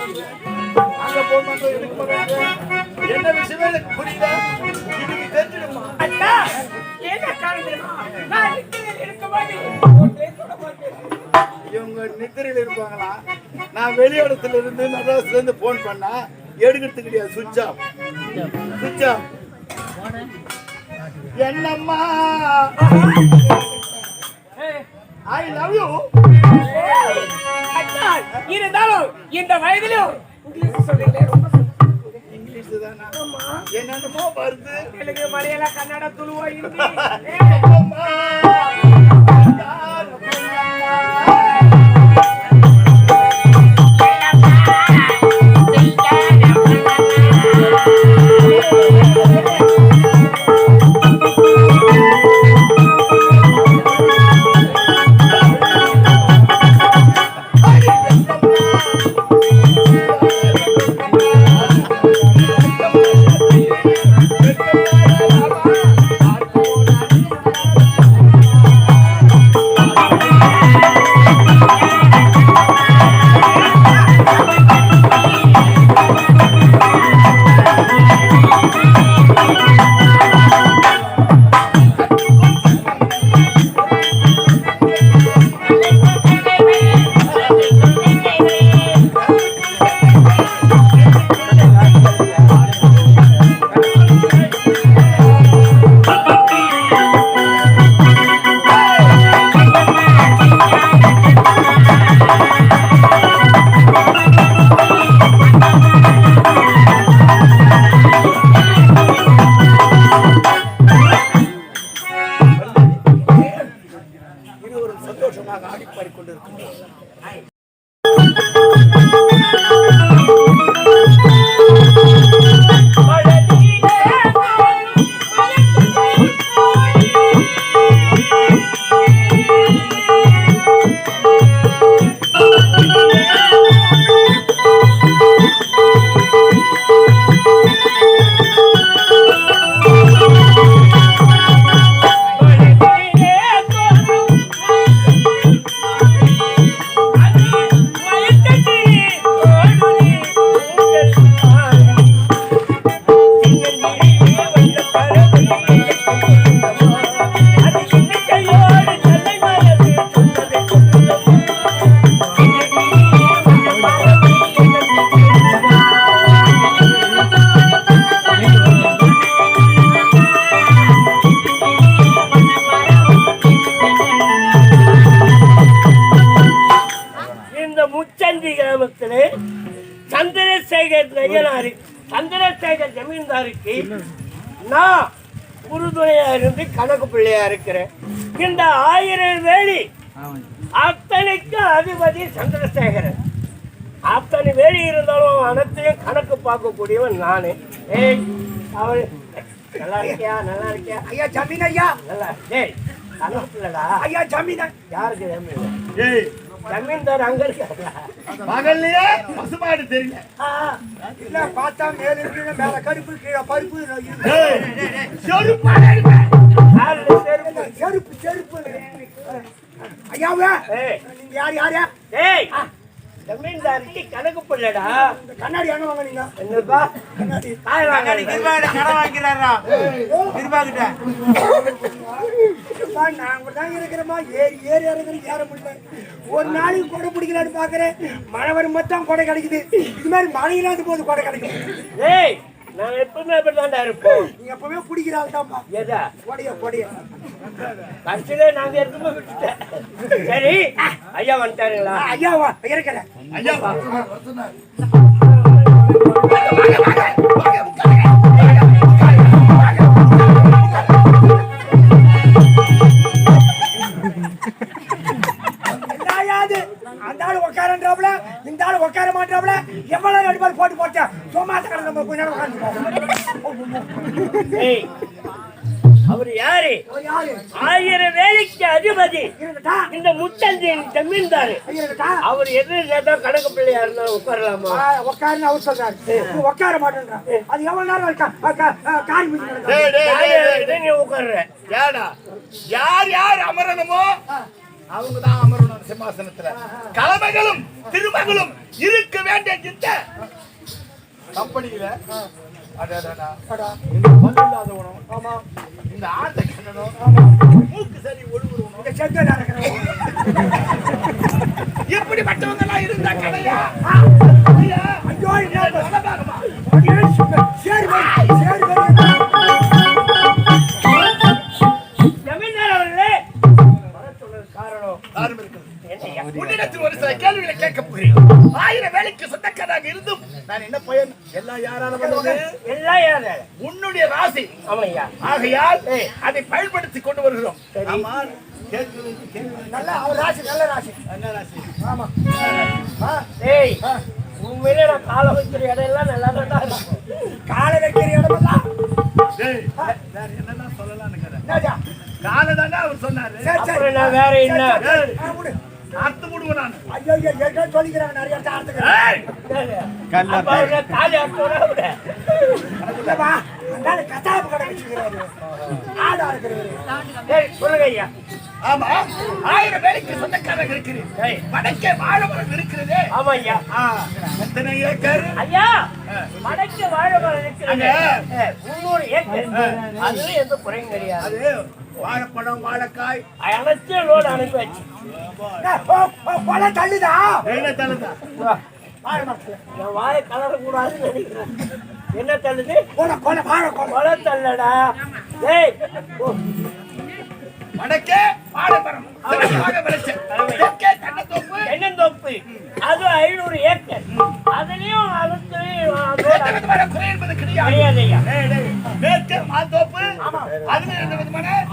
அங்க போன் பண்றோம் என்ன விஷயமே எனக்கு புரியல. இதுக்கு தெரிஞ்சிடுமா? அண்ணா, என்ன காரணம் தெரியுமா? நான் நித்திரையில் இருக்கும்போது ஒன்றே தொட மாட்டேன். இவங்க நித்திரையில் இருப்பாங்களா? நான் வெளியிடத்துல இருந்து மெட்ராஸ்ல இருந்து போன் பண்ணா எடுக்கிறது கிடையாது சுவிட்ச் ஆஃப் சுவிட்ச் ஆஃப் என்னம்மா ஐ லவ் யூ இருந்தாலும் இந்த வயதிலும் இங்கிலீஷ் சொல்றீங்களே ரொம்ப. இங்கிலீஷ் தானா? என்னென்னமோ வருது. தெலுங்கு மலையாளம் கன்னடம் துளுவா ஹிந்தி ஜமீன்தாருக்கு நான் உறுதுணையா இருந்து கணக்கு பிள்ளையா இருக்கிறேன். இந்த ஆயிரம் வேலி அத்தனைக்கு அதிபதி சந்திரசேகரன். அத்தனை வேலி இருந்தாலும் அனைத்தையும் கணக்கு பார்க்கக்கூடியவன் நானு. ஏய் அவள் நல்லா இருக்கியா? நல்லா இருக்கியா? ஐயா ஜமீன் ஐயா. நல்லா டேய் கணக்கு இல்லடா. ஐயா ஜமீன். யாருக்கு ஜமீன்? ஏய் ஜமீன்தார் அங்க இருக்காங்க பகல்லையே பசுமாடு தெரியல. இல்ல பார்த்தா மேல இருக்கு மேல கருப்பு கீழே பருப்பு செருப்பு? செருப்பு. செருப்பு ஐயாவே. நீங்க யார் யாரு ஏய், ஜமீன்தாருக்கு கணக்கு பிள்ளைடா. கண்ணாடி எங்க வாங்குனீங்க என்னப்பா? கண்ணாடி. காய் வாங்காதீங்க. அப்பா, நாங்க தான் இருக்கிறோமா ஏறி ஏறி இறங்குறது ஏற முடியல ஒரு நாளைக்கு கொடை பிடிக்கலான்னு பாக்குறேன் மழை வரும் தான் கொடை கிடைக்குது. இது மாதிரி மழை இல்லாத போது கொடை கிடைக்கும் ஏய் நான் எப்பவுமே அப்படிதான்டா இருப்போம். நீங்க எப்பவுமே பிடிக்கிற ஆள் தான்ப்பா எதா? கொடைய கொடைய. கடைசியில நாங்க இருக்கும்போது விட்டுட்டேன் சரி ஐயா வந்துட்டாருங்களா? ஐயாவா? இருக்கிறேன் ஐயா வா. என்னையாது இருக்கட்டா இந்த முத்தந்தின் ஜமீன்தாரு. அவர் எது நேரம் கணக்கு பிள்ளையா இருந்தா உட்காரலாமா? உட்காருன்னு அவர் சொல்றாரு. உட்கார மாட்டேன்றான் அது எவ்வளவு நேரம் இருக்கா? காரி முடிச்சு டேய், டேய், டேய், டேய், டேய். நீ உட்கார்ற? ஏடா யார் யார் அமரணுமோ அவங்க தான் அமரணும் சிம்மாசனத்துல. கலமைகளும் திருமகளும் இருக்க வேண்டிய இந்த கம்பெனியில. இந்த ஆட்டை கண்ணனும் மூக்கு சரி இந்த செத்த நடக்கிறவங்க இப்படி மற்றவங்க எல்லாம் இருந்தா கடையா? ஐயோ? சரி சரி? உன்னிடத்தில் ஒரு சில கேள்விகளை கேட்க போகிறேன். ஆயிரம் வேலைக்கு சொந்தக்காராக இருந்தும் நான் என்ன பயன்? எல்லாம் யாரால எல்லாம் யாரு உன்னுடைய ராசி. ஆகையால் அதை பயன்படுத்திக் கொண்டு வருகிறோம். நல்ல அவர் ராசி நல்ல ராசி. என்ன ராசி. ஆமா. ஆ, ஏய் உண்மையிலே நான் காலை வைக்கிற இடம் எல்லாம் நல்லா தான் இருக்கும் காலை வைக்கிற இடமெல்லாம். டேய், வேற என்னதான். என்னடா? காலை தானே அவர் சொன்னாரு. வேற என்ன? விடுவேன் நான். ஐயோ ஐயோ சொல்லிக்கிறாங்க நிறைய இடத்த தாலி அறுத்தோட அந்தால கசாப்பு கடை வச்சுக்கிறாரு ஆடு ஆடுக்கிறவரு ஏய் சொல்லுங்க ஐயா. ஆமா. ஆயிரம் வேலைக்கு சொந்தக்காரங்க இருக்கிறேன் வடக்கே வாழைமரம் இருக்கிறதே. ஆமா ஐயா. எத்தனை ஏக்கர்? ஐயா மடக்க வாழை மரம் இருக்கிறது. முன்னூறு ஏக்கர். அதுல எந்த குறையும் கிடையாது. அது வாழைப்பழம் வாழைக்காய். அனைத்தையும் லோடு அனுப்பி வச்சு கொலை தள்ளுதா? என்ன தழுதா வாழை மரத்துல. நான் வாழை கலர கூடாதுன்னு நினைக்கிறேன். என்ன தள்ளுது? கொலை கொலை வாழை கொலை கொலை தள்ளடா. ஏய் வடக்கே தெற்கே தென்னந்தோப்பு. அது ஐநூறு ஏக்கர். அதுலயும்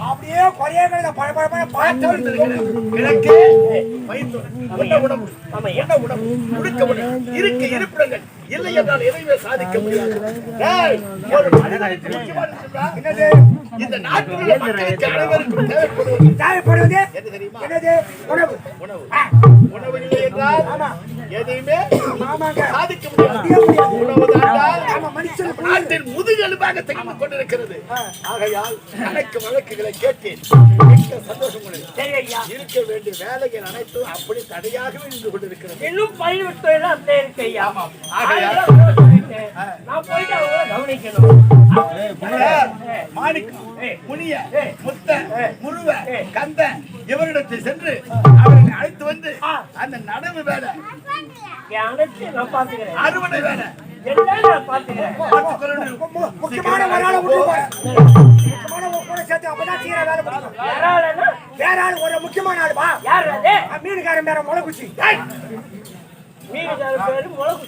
அப்படியே கொலையே கிடந்த பழ பழ பழ மாற்றம் பழம் இருக்கிறது. கிழக்கே உண்ண உணவு. ஆமா என்ன உணவு. உடுக்க உணவு. இருக்க இருப்பிடங்கள். இல்லை என்றால் எதையுமே சாதிக்க முடியாது. இந்த நாட்டில் அனைவருக்கும் தேவைப்படுவது என்ன தெரியுமா? உணவு. உணவு. உணவு இல்லை என்றால் எதையுமே சாதிக்க முடியாது. முடிய முடியாது. உணவு நாட்டின் முதுகெலும்பாக திகழ்ந்து கொண்டிருக்கிறது. ஆகையால் வழக்குகளை கேட்டேன். மிக்க சந்தோஷம். சரி ஐயா இருக்க வேண்டிய வேலைகள் அனைத்தும் அப்படி தடையாகவே நின்று கொண்டிருக்கிறது. இன்னும் தொழில் அப்படியே இருக்கு ஐயா நான் போயிட்டு கவனிக்கணும். மாணிக்கம் முனிய முத்த முருவ கந்த இவரிடத்தில் சென்று அவர்களை அழைத்து வந்து அந்த நடவு வேலை என் அனைத்தையும் நான் பாத்துக்கிறேன் அறுவடை வேலை. எல்லாம் நான் பாத்துக்கிறேன் முக்கியமான ஒரு ஆளை முக்கியமான கூட சேர்த்து அப்பதான் சீர வேலை முடியும். வேற ஆள் ஒரு முக்கியமான ஆள் ஆ, மீனுக்காரன் பேர முளைக்குச்சி. மீனுக்கார பேரு முளகு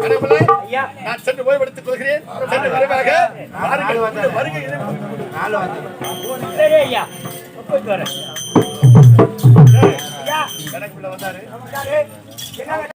கடவுளே, ஐயா. நான் சென்று ஓய்வெடுத்துக் கொள்கிறேன். சென்று வருவாக வாருங்கள். உங்கள் வருகை இருக்கு. சரி ஐயா. போயிட்டு வரேன். ஐயா. கணக்குள்ள வந்தாரு.